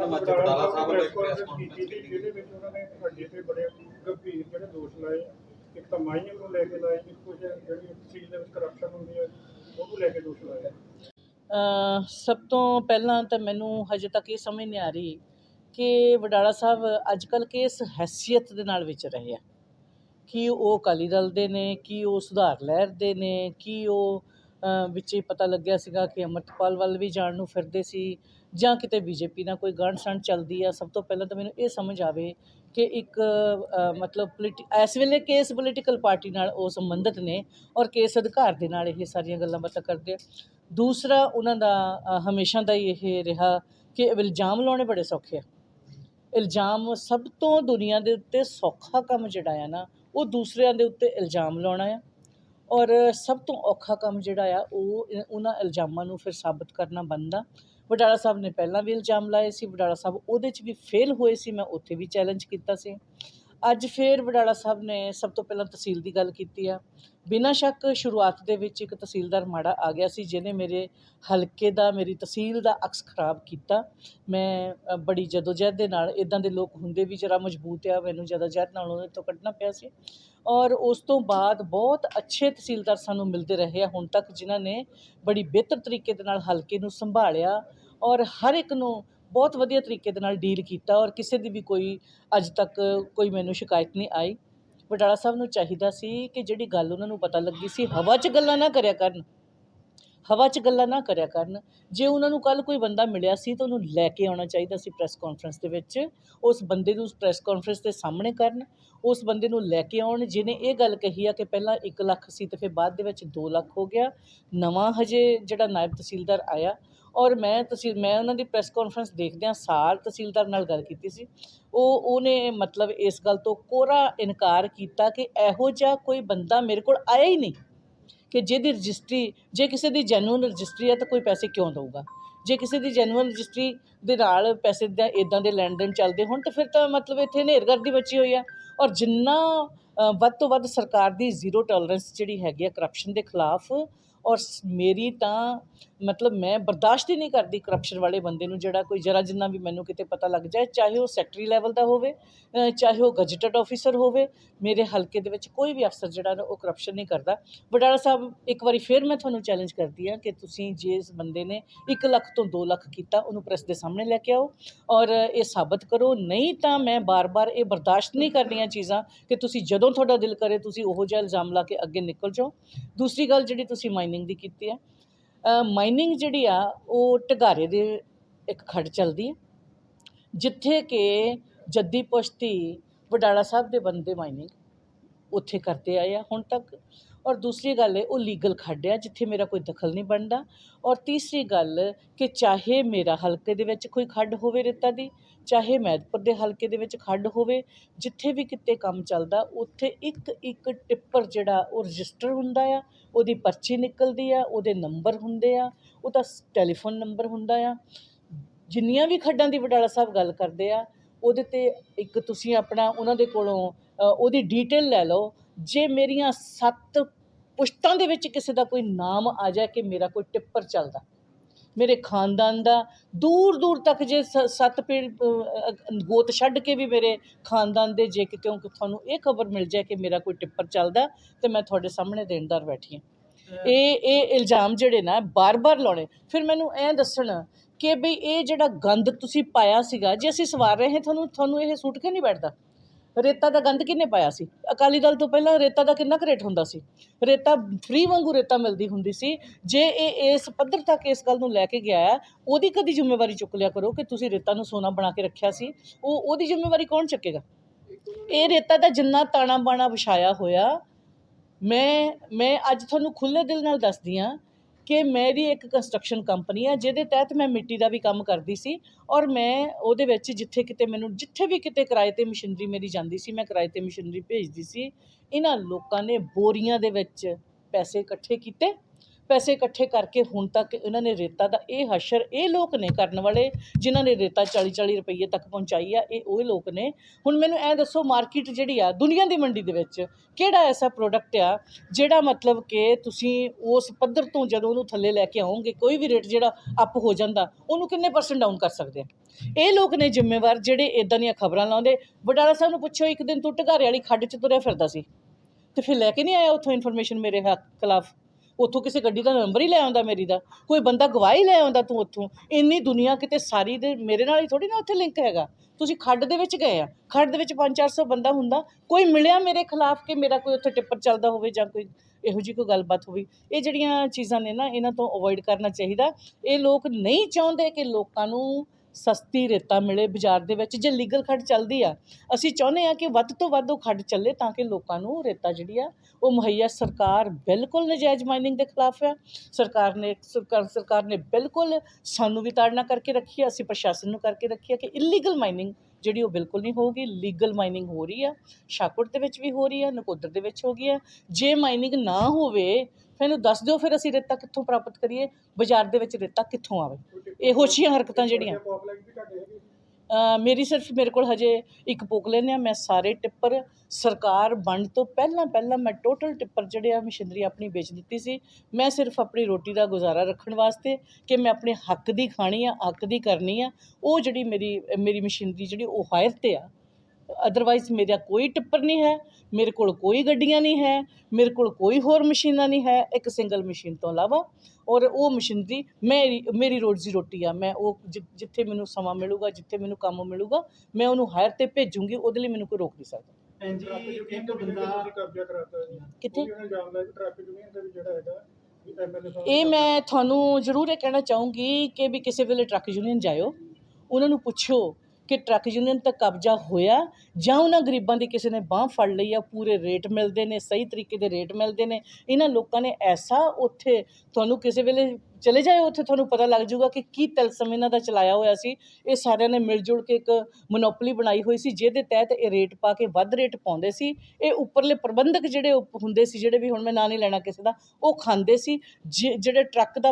Madam ਅੱਜ ਬਟਾਲਾ ਸਾਹਿਬ ਨੇ press ਕੀਤੀ ਕਾਨਫਰੰਸ ਸੀ ਜਿਹਦੇ ਵਿੱਚ ਉਹਨਾਂ ਨੇ ਤੁਹਾਡੇ ਤੇ ਬੜੇ ਗੰਭੀਰ ਜਿਹੜੇ ਦੋਸ਼ ਲਾਏ। ਇੱਕ ਤਾਂ ਮਾਈਨਿੰਗ ਨੂੰ ਲੈ ਕੇ ਲਾਏ ਇੱਕ ਕੁਝ ਜਿਹੜੀ ਚੀਜ਼ ਦੇ ਵਿੱਚ ਕਰਪਸ਼ਨ ਹੁੰਦੀ ਹੈ ਉਹਨੂੰ ਲੈ ਕੇ ਦੋਸ਼ ਲਾਏ। ਅ, ਸਭ ਤੋਂ ਪਹਿਲਾਂ ਤਾਂ ਮੈਨੂੰ ਹਜੇ ਤੱਕ ਇਹ ਸਮਝ ਨਹੀਂ ਆ ਰਹੀ ਕਿ ਵਡਾਲਾ ਸਾਹਿਬ ਅੱਜ ਕੱਲ੍ਹ ਕਿਸ ਹੈਸੀਅਤ ਦੇ ਨਾਲ ਵਿਚ ਰਹੇ ਆ। ਕੀ ਉਹ ਅਕਾਲੀ ਦਲ ਦੇ ਨੇ ਕੀ ਉਹ ਸੁਧਾਰ ਲਹਿਰ ਦੇ ਨੇ ਕੀ ਉਹ ਵਿੱਚ ਹੀ ਪਤਾ ਲੱਗਿਆ ਸੀਗਾ ਕਿ ਅੰਮ੍ਰਿਤਪਾਲ ਵੱਲ ਵੀ ਜਾਣ ਨੂੰ ਫਿਰਦੇ ਸੀ ਜਾਂ ਕਿਤੇ ਬੀਜੇਪੀ ਨਾਲ ਕੋਈ ਗਾਂਢ ਸੰਡ ਚੱਲਦੀ ਆ। ਸਭ ਤੋਂ ਪਹਿਲਾਂ ਤਾਂ ਮੈਨੂੰ ਇਹ ਸਮਝ ਆਵੇ ਕਿ ਇੱਕ ਮਤਲਬ ਪੋਲੀਟੀ, ਇਸ ਵੇਲੇ ਕਿਸ ਪੋਲੀਟੀਕਲ ਪਾਰਟੀ ਨਾਲ ਉਹ ਸੰਬੰਧਿਤ ਨੇ ਔਰ ਕਿਸ ਅਧਿਕਾਰ ਦੇ ਨਾਲ ਇਹ ਸਾਰੀਆਂ ਗੱਲਾਂ ਬਾਤਾਂ ਕਰਦੇ ਆ। ਦੂਸਰਾ, ਉਹਨਾਂ ਦਾ ਹਮੇਸ਼ਾ ਦਾ ਹੀ ਇਹ ਰਿਹਾ ਕਿ ਇਲਜ਼ਾਮ ਲਾਉਣੇ ਬੜੇ ਸੌਖੇ ਆ। ਇਲਜ਼ਾਮ ਸਭ ਤੋਂ ਦੁਨੀਆ ਦੇ ਉੱਤੇ ਸੌਖਾ ਕੰਮ ਜਿਹੜਾ ਆ ਨਾ, ਉਹ ਦੂਸਰਿਆਂ ਦੇ ਉੱਤੇ ਇਲਜ਼ਾਮ ਲਾਉਣਾ ਆ। ਔਰ ਸਭ ਤੋਂ ਔਖਾ ਕੰਮ ਜਿਹੜਾ ਆ ਉਹ ਉਹਨਾਂ ਇਲਜ਼ਾਮਾਂ ਨੂੰ ਫਿਰ ਸਾਬਤ ਕਰਨਾ ਬਣਦਾ ਵਡਾਲਾ ਸਾਹਿਬ ਨੇ ਪਹਿਲਾਂ ਵੀ ਇਲਜ਼ਾਮ ਲਾਏ ਸੀ ਵਡਾਲਾ ਸਾਹਿਬ ਉਹਦੇ 'ਚ ਵੀ ਫੇਲ ਹੋਏ ਸੀ ਮੈਂ ਉੱਥੇ ਵੀ ਚੈਲੰਜ ਕੀਤਾ ਸੀ। ਅੱਜ ਫਿਰ ਵਡਾਲਾ ਸਾਹਿਬ ਨੇ ਸਭ ਤੋਂ ਪਹਿਲਾਂ ਤਹਿਸੀਲ ਦੀ ਗੱਲ ਕੀਤੀ ਆ। ਬਿਨਾਂ ਸ਼ੱਕ ਸ਼ੁਰੂਆਤ ਦੇ ਵਿੱਚ ਇੱਕ ਤਹਿਸੀਲਦਾਰ ਮਾੜਾ ਆ ਗਿਆ ਸੀ ਜਿਹਨੇ ਮੇਰੇ ਹਲਕੇ ਦਾ ਮੇਰੀ ਤਹਿਸੀਲ ਦਾ ਅਕਸ ਖਰਾਬ ਕੀਤਾ। ਮੈਂ ਅ, ਬੜੀ ਜਦੋਜਹਿਦ ਦੇ ਨਾਲ ਇਦਾਂ ਦੇ ਲੋਕ ਹੁੰਦੇ ਵੀ ਜਰਾ ਮਜ਼ਬੂਤ ਆ ਮੈਨੂੰ ਜਦੋਜਹਿਦ ਨਾਲ ਉਹਦੇ ਤੋਂ ਕੱਢਣਾ ਪਿਆ ਸੀ। ਔਰ ਉਸ ਤੋਂ ਬਾਅਦ ਬਹੁਤ ਅੱਛੇ ਤਹਿਸੀਲਦਾਰ ਸਾਨੂੰ ਮਿਲਦੇ ਰਹੇ ਆ, ਹੁਣ ਤੱਕ ਜਿਨ੍ਹਾਂ ਨੇ ਬੜੀ ਬਿਹਤਰ ਤਰੀਕੇ ਦੇ ਨਾਲ ਹਲਕੇ ਨੂੰ ਸੰਭਾਲਿਆ ਔਰ ਹਰ ਇੱਕ ਨੂੰ ਬਹੁਤ ਵਧੀਆ ਤਰੀਕੇ ਦੇ ਨਾਲ ਡੀਲ ਕੀਤਾ ਔਰ ਕਿਸੇ ਦੀ ਵੀ ਕੋਈ ਅੱਜ ਤੱਕ ਕੋਈ ਮੈਨੂੰ ਸ਼ਿਕਾਇਤ ਨਹੀਂ ਆਈ। ਬਟਾਲਾ ਸਾਹਿਬ ਨੂੰ ਚਾਹੀਦਾ ਸੀ ਕਿ ਜਿਹੜੀ ਗੱਲ ਉਹਨਾਂ ਨੂੰ ਪਤਾ ਲੱਗੀ ਸੀ, ਹਵਾ 'ਚ ਗੱਲਾਂ ਨਾ ਕਰਿਆ ਕਰਨ। ਹਵਾ 'ਚ ਗੱਲਾਂ ਨਾ ਕਰਿਆ ਕਰਨ। ਜੇ ਉਹਨਾਂ ਨੂੰ ਕੱਲ੍ਹ ਕੋਈ ਬੰਦਾ ਮਿਲਿਆ ਸੀ ਤਾਂ ਉਹਨੂੰ ਲੈ ਕੇ ਆਉਣਾ ਚਾਹੀਦਾ ਸੀ ਪ੍ਰੈਸ ਕਾਨਫਰੰਸ ਦੇ ਵਿੱਚ। ਉਸ ਬੰਦੇ ਨੂੰ ਪ੍ਰੈਸ ਕਾਨਫਰੰਸ ਦੇ ਸਾਹਮਣੇ ਕਰਨ। ਉਸ ਬੰਦੇ ਨੂੰ ਲੈ ਕੇ ਆਉਣ। ਜਿਹਨੇ ਇਹ ਗੱਲ ਕਹੀ ਆ ਕਿ ਪਹਿਲਾਂ 1 ਲੱਖ ਸੀ ਤੇ ਫਿਰ ਬਾਅਦ ਦੇ ਵਿੱਚ 2 ਲੱਖ ਹੋ ਗਿਆ। ਨਵਾਂ ਹਜੇ ਜਿਹੜਾ ਨਾਇਬ ਤਹਿਸੀਲਦਾਰ ਆਇਆ। ਔਰ ਮੈਂ ਤਹਿਸੀਲ, ਮੈਂ ਉਹਨਾਂ ਦੀ ਪ੍ਰੈਸ ਕਾਨਫਰੰਸ ਦੇਖਦਿਆਂ ਸਾਰ ਤਹਿਸੀਲਦਾਰ ਨਾਲ ਗੱਲ ਕੀਤੀ ਸੀ। ਉਹ, ਉਹਨੇ ਮਤਲਬ ਇਸ ਗੱਲ ਤੋਂ ਕੋਰਾ ਇਨਕਾਰ ਕੀਤਾ ਕਿ ਇਹੋ ਜਿਹਾ ਕੋਈ ਬੰਦਾ ਮੇਰੇ ਕੋਲ ਆਇਆ ਹੀ ਨਹੀਂ। ਕਿ ਜਿਹਦੀ ਰਜਿਸਟਰੀ, ਜੇ ਕਿਸੇ ਦੀ ਜੈਨੂਅਨ ਰਜਿਸਟਰੀ ਹੈ ਤਾਂ ਕੋਈ ਪੈਸੇ ਕਿਉਂ ਦਊਗਾ? ਜੇ ਕਿਸੇ ਦੀ ਜੈਨੂਅਨ ਰਜਿਸਟਰੀ ਦੇ ਨਾਲ ਪੈਸੇ ਦਾ ਇਦਾਂ ਦੇ ਲੈਣ ਦੇਣ ਚੱਲਦੇ ਹੋਣ ਤਾਂ ਫਿਰ ਤਾਂ ਮਤਲਬ ਇੱਥੇ ਹਨੇਰਗਰਦੀ ਬਚੀ ਹੋਈ ਆ। ਔਰ ਜਿੰਨਾ ਵੱਧ ਤੋਂ ਵੱਧ ਸਰਕਾਰ ਦੀ ਜ਼ੀਰੋ ਟੋਲਰੈਂਸ ਜਿਹੜੀ ਹੈਗੀ ਆ ਕਰਪਸ਼ਨ ਦੇ ਖਿਲਾਫ ਔਰ ਸ- ਮੇਰੀ ਤਾਂ ਮਤਲਬ ਮੈਂ ਬਰਦਾਸ਼ਤ ਹੀ ਨਹੀਂ ਕਰਦੀ ਕਰਪਸ਼ਨ ਵਾਲੇ ਬੰਦੇ ਨੂੰ ਜਿਹੜਾ ਕੋਈ ਜਰਾ ਜਿੰਨਾ ਵੀ ਮੈਨੂੰ ਕਿਤੇ ਪਤਾ ਲੱਗ ਜਾਏ, ਚਾਹੇ ਉਹ ਸੈਕਟਰੀ ਲੈਵਲ ਦਾ ਹੋਵੇ ਚਾਹੇ ਉਹ ਗਜਟਡ ਆਫੀਸਰ ਹੋਵੇ, ਮੇਰੇ ਹਲਕੇ ਦੇ ਵਿੱਚ ਕੋਈ ਵੀ ਅਫਸਰ ਜਿਹੜਾ ਨਾ ਉਹ ਕਰਪਸ਼ਨ ਨਹੀਂ ਕਰਦਾ। ਵਡਾਲਾ ਸਾਹਿਬ, ਇੱਕ ਵਾਰੀ ਫਿਰ ਮੈਂ ਤੁਹਾਨੂੰ ਚੈਲੰਜ ਕਰਦੀ ਹਾਂ ਕਿ ਤੁਸੀਂ ਜਿਸ ਬੰਦੇ ਨੇ 1 ਲੱਖ ਤੋਂ 2 ਲੱਖ ਕੀਤਾ, ਉਹਨੂੰ ਪ੍ਰੈਸ ਦੇ ਸਾਹਮਣੇ ਲੈ ਕੇ ਆਓ ਔਰ ਇਹ ਸਾਬਤ ਕਰੋ, ਨਹੀਂ ਤਾਂ ਮੈਂ ਬਾਰ-ਬਾਰ ਇਹ ਬਰਦਾਸ਼ਤ ਨਹੀਂ ਕਰਨੀਆਂ ਚੀਜ਼ਾਂ ਕਿ ਤੁਸੀਂ ਜਦੋਂ ਤੁਹਾਡਾ ਦਿਲ ਕਰੇ, ਤੁਸੀਂ ਉਹੋ ਜਿਹਾ ਇਲਜ਼ਾਮ ਲਾ ਕੇ ਅੱਗੇ ਨਿਕਲ ਜਾਓ। ਦੂਸਰੀ ਗੱਲ ਜਿਹੜੀ ਤੁਸੀਂ ਮਾਈਨਿੰਗ ਦੀ ਕੀਤੀ ਹੈ। ਮਾਈਨਿੰਗ ਜਿਹੜੀ ਆ, ਉਹ ਢਗਾਰੇ ਦੇ ਇੱਕ ਖੱਡ ਚੱਲਦੀ ਹੈ, ਜਿੱਥੇ ਕਿ ਜੱਦੀ ਪੁਸ਼ਤੀ ਵਡਾਲਾ ਸਾਹਿਬ ਦੇ ਬੰਦੇ ਮਾਈਨਿੰਗ ਉੱਥੇ ਕਰਦੇ ਆਏ ਆ ਹੁਣ ਤੱਕ। ਔਰ ਦੂਸਰੀ ਗੱਲ ਹੈ ਉਹ ਲੀਗਲ ਖੱਡ ਆ, ਜਿੱਥੇ ਮੇਰਾ ਕੋਈ ਦਖਲ ਨਹੀਂ ਬਣਦਾ। ਔਰ ਤੀਸਰੀ ਗੱਲ ਕਿ ਚਾਹੇ ਮੇਰਾ ਹਲਕੇ ਦੇ ਵਿੱਚ ਕੋਈ ਖੱਡ ਹੋਵੇ ਰੇਤਾ ਦੀ ਚਾਹੇ ਮੈਦਪੁਰ ਦੇ ਹਲਕੇ ਦੇ ਵਿੱਚ ਖੱਡ ਹੋਵੇ, ਜਿੱਥੇ ਵੀ ਕਿਤੇ ਕੰਮ ਚੱਲਦਾ, ਉੱਥੇ ਇੱਕ ਇੱਕ ਟਿੱਪਰ ਜਿਹੜਾ ਉਹ ਰਜਿਸਟਰ ਹੁੰਦਾ ਆ, ਉਹਦੀ ਪਰਚੀ ਨਿਕਲਦੀ ਆ, ਉਹਦੇ ਨੰਬਰ ਹੁੰਦੇ ਆ, ਉਹਦਾ ਸ- ਟੈਲੀਫੋਨ ਨੰਬਰ ਹੁੰਦਾ ਆ। ਜਿੰਨੀਆਂ ਵੀ ਖੱਡਾਂ ਦੀ ਵਡਾਲਾ ਸਾਹਿਬ ਗੱਲ ਕਰਦੇ ਆ, ਉਹਦੇ ਤੇ ਇੱਕ ਤੁਸੀਂ ਆਪਣਾ ਉਹਨਾਂ ਦੇ ਕੋਲੋਂ ਉਹਦੀ ਡੀਟੇਲ ਲੈ ਲਓ। ਜੇ ਮੇਰੀਆਂ ਸੱਤ ਪੁਸ਼ਤਾਂ ਦੇ ਵਿੱਚ ਕਿਸੇ ਦਾ ਕੋਈ ਨਾਮ ਆ ਜਾਏ ਕਿ ਮੇਰਾ ਕੋਈ ਟਿੱਪਰ ਚੱਲਦਾ ਮੇਰੇ ਖਾਨਦਾਨ ਦਾ ਦੂਰ ਦੂਰ ਤੱਕ ਜੇ ਸੱਤ ਪੀੜ ਗੋਤ ਛੱਡ ਕੇ ਵੀ ਮੇਰੇ ਖਾਨਦਾਨ ਦੇ ਜੇ ਕਿਤੇ ਤੁਹਾਨੂੰ ਇਹ ਖਬਰ ਮਿਲ ਜਾਏ ਕਿ ਮੇਰਾ ਕੋਈ ਟਿੱਪਰ ਚੱਲਦਾ ਤੇ ਮੈਂ ਤੁਹਾਡੇ ਸਾਹਮਣੇ ਦੇਣਦਾਰ ਬੈਠੀ ਹਾਂ। ਇਹ ਇਹ ਇਲਜ਼ਾਮ ਜਿਹੜੇ ਨਾ ਬਾਰ-ਬਾਰ ਲਾਉਣੇ। ਫਿਰ ਮੈਨੂੰ ਐਂ ਦੱਸਣ ਕਿ ਬਈ ਇਹ ਜਿਹੜਾ ਗੰਦ ਤੁਸੀਂ ਪਾਇਆ ਸੀਗਾ ਜੇ ਅਸੀਂ ਸਵਾਰ ਰਹੇ ਹਾਂ ਤੁਹਾਨੂੰ ਤੁਹਾਨੂੰ ਇਹ ਸੂਟ ਕਿਉਂ ਨਹੀਂ ਬੈਠਦਾ? ਰੇਤਾ ਦਾ ਗੰਦ ਕਿੰਨੇ ਪਾਇਆ ਸੀ? ਅਕਾਲੀ ਦਲ ਤੋਂ ਪਹਿਲਾਂ ਰੇਤਾ ਦਾ ਕਿੰਨਾ ਕੁ ਰੇਟ ਹੁੰਦਾ ਸੀ? ਰੇਤਾ ਫ੍ਰੀ ਵਾਂਗੂ ਰੇਤਾ ਮਿਲਦੀ ਹੁੰਦੀ ਸੀ। ਜੇ ਇਹ ਇਸ ਪੱਧਰ ਤੱਕ ਇਸ ਗੱਲ ਨੂੰ ਲੈ ਕੇ ਗਿਆ ਹੈ, ਉਹਦੀ ਕਦੀ ਜ਼ਿੰਮੇਵਾਰੀ ਚੁੱਕ ਲਿਆ ਕਰੋ ਕਿ ਤੁਸੀਂ ਰੇਤਾ ਨੂੰ ਸੋਨਾ ਬਣਾ ਕੇ ਰੱਖਿਆ ਸੀ। ਉਹ, ਉਹਦੀ ਜ਼ਿੰਮੇਵਾਰੀ ਕੌਣ ਚੱਕੇਗਾ? ਇਹ ਰੇਤਾ ਦਾ ਜਿੰਨਾ ਤਾਣਾ ਬਾਣਾ ਵਿਛਾਇਆ ਹੋਇਆ, ਮੈਂ ਮੈਂ ਅੱਜ ਤੁਹਾਨੂੰ ਖੁੱਲੇ ਦਿਲ ਨਾਲ ਦੱਸਦੀ ਹਾਂ ਕਿ ਮੇਰੀ ਇੱਕ ਕੰਸਟਰਕਸ਼ਨ ਕੰਪਨੀ ਹੈ ਜਿਹਦੇ ਤਹਿਤ ਮੈਂ ਮਿੱਟੀ ਦਾ ਵੀ ਕੰਮ ਕਰਦੀ ਸੀ ਔਰ ਮੈਂ ਉਹਦੇ ਵਿੱਚ ਜਿੱਥੇ ਕਿਤੇ ਮੈਨੂੰ, ਜਿੱਥੇ ਵੀ ਕਿਤੇ ਕਿਰਾਏ ਤੇ ਮਸ਼ੀਨਰੀ ਮੇਰੀ ਜਾਂਦੀ ਸੀ, ਮੈਂ ਕਿਰਾਏ ਤੇ ਮਸ਼ੀਨਰੀ ਭੇਜਦੀ ਸੀ। ਇਹਨਾਂ ਲੋਕਾਂ ਨੇ ਬੋਰੀਆਂ ਦੇ ਵਿੱਚ ਪੈਸੇ ਇਕੱਠੇ ਕੀਤੇ ਪੈਸੇ ਇਕੱਠੇ ਕਰਕੇ ਹੁਣ ਤੱਕ ਇਹਨਾਂ ਨੇ ਰੇਤਾ ਦਾ, ਇਹ ਹਸ਼ਰ, ਇਹ ਲੋਕ ਨੇ ਕਰਨ ਵਾਲੇ ਜਿਨ੍ਹਾਂ ਨੇ ਰੇਤਾ 40 40 ਰੁਪਏ ਤੱਕ ਪਹੁੰਚਾਈ ਆ, ਇਹ ਉਹ ਲੋਕ ਨੇ। ਹੁਣ ਮੈਨੂੰ ਐ ਦੱਸੋ, ਮਾਰਕੀਟ ਜਿਹੜੀ ਆ, ਦੁਨੀਆ ਦੀ ਮੰਡੀ ਦੇ ਵਿੱਚ ਕਿਹੜਾ ਐਸਾ ਪ੍ਰੋਡਕਟ ਆ ਜਿਹੜਾ ਮਤਲਬ ਕਿ ਤੁਸੀਂ ਉਸ ਪੱਧਰ ਤੋਂ ਜਦੋਂ ਉਹਨੂੰ ਥੱਲੇ ਲੈ ਕੇ ਆਓਗੇ, ਕੋਈ ਵੀ ਰੇਟ ਜਿਹੜਾ ਅਪ ਹੋ ਜਾਂਦਾ, ਉਹਨੂੰ ਕਿੰਨੇ ਪਰਸੈਂਟ ਡਾਊਨ ਕਰ ਸਕਦੇ ਆ? ਇਹ ਲੋਕ ਨੇ ਜ਼ਿੰਮੇਵਾਰ ਜਿਹੜੇ ਇਦਾਂ ਦੀਆਂ ਖਬਰਾਂ ਲਾਉਂਦੇ। ਵਡਾਲਾ ਸਾਹਿਬ ਨੂੰ ਪੁੱਛੋ ਇੱਕ ਦਿਨ ਤੂੰ ਢਗਾਰੇ ਵਾਲੀ ਖੱਡ 'ਚ ਤੁਰਿਆ ਫਿਰਦਾ ਸੀ ਤੇ ਫਿਰ ਲੈ ਕੇ ਨਹੀਂ ਆਇਆ ਉੱਥੋਂ ਇਨਫੋਰਮੇਸ਼ਨ ਮੇਰੇ ਹੱਕ ਖਿਲਾਫ? ਉੱਥੋਂ ਕਿਸੇ ਗੱਡੀ ਦਾ ਨੰਬਰ ਹੀ ਲੈ ਆਉਂਦਾ ਮੇਰੀ ਦਾ। ਕੋਈ ਬੰਦਾ ਗਵਾਹੀ ਲੈ ਆਉਂਦਾ ਤੂੰ ਉੱਥੋਂ। ਇੰਨੀ ਦੁਨੀਆ ਕਿਤੇ ਸਾਰੀ ਦੇ ਮੇਰੇ ਨਾਲ ਹੀ ਥੋੜੀ ਨਾ ਉੱਥੇ ਲਿੰਕ ਹੈਗਾ। ਤੁਸੀਂ ਖੱਡ ਦੇ ਵਿੱਚ ਗਏ ਆ। ਖੱਡ ਦੇ ਵਿੱਚ 5-400 ਬੰਦਾ ਹੁੰਦਾ। ਕੋਈ ਮਿਲਿਆ ਮੇਰੇ ਖਿਲਾਫ ਕਿ ਮੇਰਾ ਕੋਈ ਉੱਥੇ ਟਿੱਪਰ ਚੱਲਦਾ ਹੋਵੇ ਜਾਂ ਕੋਈ ਇਹੋ ਜਿਹੀ ਕੋਈ ਗੱਲਬਾਤ ਹੋਵੇ। ਇਹ ਜਿਹੜੀਆਂ ਚੀਜ਼ਾਂ ਨੇ ਨਾ, ਇਹਨਾਂ ਤੋਂ ਅਵੋਇਡ ਕਰਨਾ ਚਾਹੀਦਾ। ਇਹ ਲੋਕ ਨਹੀਂ ਚਾਹੁੰਦੇ ਕਿ ਲੋਕਾਂ ਨੂੰ ਸਸਤੀ ਰੇਤਾ ਮਿਲੇ ਬਾਜ਼ਾਰ ਦੇ ਵਿੱਚ, ਜੇ ਲੀਗਲ ਖੱਡ ਚੱਲਦੀ ਆ, ਅਸੀਂ ਚਾਹੁੰਦੇ ਹਾਂ ਕਿ ਵੱਧ ਤੋਂ ਵੱਧ ਉਹ ਖੱਡ ਚੱਲੇ ਤਾਂ ਕਿ ਲੋਕਾਂ ਨੂੰ ਰੇਤਾ ਜਿਹੜੀ ਆ, ਉਹ ਮੁਹੱਈਆ ਸਰਕਾਰ ਬਿਲਕੁਲ ਨਜਾਇਜ਼ ਮਾਈਨਿੰਗ ਦੇ ਖਿਲਾਫ ਆ। ਸਰਕਾਰ ਨੇ, ਸਰਕਾਰ ਸਰਕਾਰ ਨੇ ਬਿਲਕੁਲ ਸਾਨੂੰ ਵੀ ਤਾੜਨਾ ਕਰਕੇ ਰੱਖੀ ਆ, ਅਸੀਂ ਪ੍ਰਸ਼ਾਸਨ ਨੂੰ ਕਰਕੇ ਰੱਖੀ ਆ ਕਿ ਇਲੀਗਲ ਮਾਈਨਿੰਗ ਜਿਹੜੀ ਉਹ ਬਿਲਕੁਲ ਨਹੀਂ ਹੋਊਗੀ ਲੀਗਲ ਮਾਈਨਿੰਗ ਹੋ ਰਹੀ ਆ, ਸ਼ਾਹਕੋਟ ਦੇ ਵਿੱਚ ਵੀ ਹੋ ਰਹੀ ਆ, ਨਕੋਦਰ ਦੇ ਵਿੱਚ ਹੋ ਗਈ ਆ। ਜੇ ਮਾਈਨਿੰਗ ਨਾ ਹੋਵੇ, ਫਿਰ ਇਹਨੂੰ ਦੱਸ ਦਿਓ ਫਿਰ ਅਸੀਂ ਰੇਤਾ ਕਿੱਥੋਂ ਪ੍ਰਾਪਤ ਕਰੀਏ, ਬਾਜ਼ਾਰ ਦੇ ਵਿੱਚ ਰੇਤਾ ਕਿੱਥੋਂ ਆਵੇ। ਇਹੋ ਜਿਹੀਆਂ ਹਰਕਤਾਂ ਜਿਹੜੀਆਂ। ਮੇਰੀ ਸਿਰਫ ਮੇਰੇ ਕੋਲ ਹਜੇ ਇੱਕ ਪੁੱਕ ਲੈਨੇ ਆ ਮੈਂ ਸਾਰੇ ਟਿੱਪਰ ਸਰਕਾਰ ਵੰਡ ਤੋਂ ਪਹਿਲਾਂ ਪਹਿਲਾਂ ਮੈਂ ਟੋਟਲ ਟਿੱਪਰ ਜਿਹੜੇ ਆ ਮਸ਼ੀਨਰੀ ਆਪਣੀ ਵੇਚ ਦਿੱਤੀ ਸੀ। ਮੈਂ ਸਿਰਫ ਆਪਣੀ ਰੋਟੀ ਦਾ ਗੁਜ਼ਾਰਾ ਰੱਖਣ ਵਾਸਤੇ ਕਿ ਮੈਂ ਆਪਣੇ ਹੱਕ ਦੀ ਖਾਣੀ ਆ, ਹੱਕ ਦੀ ਕਰਨੀ ਆ। ਉਹ ਜਿਹੜੀ ਮੇਰੀ ਮੇਰੀ ਮਸ਼ੀਨਰੀ ਜਿਹੜੀ ਉਹ ਹਾਇਰ ਤੇ ਆ ਅਦਰਵਾਈਜ਼ ਮੇਰਾ ਕੋਈ ਟਿੱਪਰ ਨਹੀਂ ਹੈ ਮੇਰੇ ਕੋਲ ਕੋਈ ਗੱਡੀਆਂ ਨਹੀਂ ਹੈ ਮੇਰੇ ਕੋਲ ਕੋਈ ਹੋਰ ਮਸ਼ੀਨਾਂ ਨਹੀਂ ਹੈ ਇੱਕ ਸਿੰਗਲ ਮਸ਼ੀਨ ਤੋਂ ਇਲਾਵਾ। ਔਰ ਉਹ ਮਸ਼ੀਨਰੀ ਮੇਰੀ ਮੇਰੀ ਰੋਜ਼ੀ ਰੋਟੀ ਆ ਮੈਂ ਉਹ ਜਿ- ਜਿੱਥੇ ਮੈਨੂੰ ਸਮਾਂ ਮਿਲੂਗਾ ਜਿੱਥੇ ਮੈਨੂੰ ਕੰਮ ਮਿਲੂਗਾ ਮੈਂ ਉਹਨੂੰ ਹਾਇਰ ਤੇ ਭੇਜੂੰਗੀ ਉਹਦੇ ਲਈ ਮੈਨੂੰ ਕੋਈ ਰੋਕ ਨਹੀਂ ਸਕਦਾ। ਹਾਂਜੀ ਇੱਕ ਬੰਦਾ ਤੁਸੀਂ ਕਬਜ਼ਾ ਕਰਾਤਾ ਜੀ। ਕਿੱਥੇ? ਉਹ ਵੀ ਜਾਣਦਾ ਕਿ ਟ੍ਰੈਫਿਕ ਯੂਨੀਅਨ ਦੇ ਵੀ ਜਿਹੜਾ ਹੈਗਾ ਐਮਐਲਏ ਸਾਹਿਬ ਇਹ ਮੈਂ ਤੁਹਾਨੂੰ ਜ਼ਰੂਰ ਇਹ ਕਹਿਣਾ ਚਾਹੂੰਗੀ ਕਿ ਵੀ ਕਿਸੇ ਵੇਲੇ ਟਰੱਕ ਯੂਨੀਅਨ ਜਾਇਓ ਉਹਨਾਂ ਨੂੰ ਪੁੱਛੋ ਕਿ ਟਰੱਕ ਯੂਨੀਅਨ ਤੱਕ ਕਬਜ਼ਾ ਹੋਇਆ ਜਾਂ ਉਹਨਾਂ ਗਰੀਬਾਂ ਦੀ ਕਿਸੇ ਨੇ ਬਾਹ ਫੜ ਲਈ ਆ, ਪੂਰੇ ਰੇਟ ਮਿਲਦੇ ਨੇ, ਸਹੀ ਤਰੀਕੇ ਦੇ ਰੇਟ ਮਿਲਦੇ ਨੇ, ਇਹਨਾਂ ਲੋਕਾਂ ਨੇ ਐਸਾ ਉੱਥੇ ਤੁਹਾਨੂੰ ਕਿਸੇ ਵੇਲੇ ਚਲੇ ਜਾਏ, ਉੱਥੇ ਤੁਹਾਨੂੰ ਪਤਾ ਲੱਗ ਜਾਊਗਾ ਕਿ ਕੀ ਤਲਸਮ ਇਹਨਾਂ ਦਾ ਚਲਾਇਆ ਹੋਇਆ ਸੀ। ਇਹ ਸਾਰਿਆਂ ਨੇ ਮਿਲ ਜੁਲ ਕੇ ਇੱਕ ਮੋਨੋਪੋਲੀ ਬਣਾਈ ਹੋਈ ਸੀ, ਜਿਹਦੇ ਤਹਿਤ ਇਹ ਰੇਟ ਪਾ ਕੇ ਵੱਧ ਰੇਟ ਪਾਉਂਦੇ ਸੀ। ਇਹ ਉੱਪਰਲੇ ਪ੍ਰਬੰਧਕ ਜਿਹੜੇ ਉਪ- ਹੁੰਦੇ ਸੀ, ਜਿਹੜੇ ਵੀ ਹੁਣ ਮੈਂ ਨਾਂ ਨਹੀਂ ਲੈਣਾ ਕਿਸੇ ਦਾ, ਉਹ ਖਾਂਦੇ ਸੀ, ਜਿ- ਜਿਹੜੇ ਟਰੱਕ ਦਾ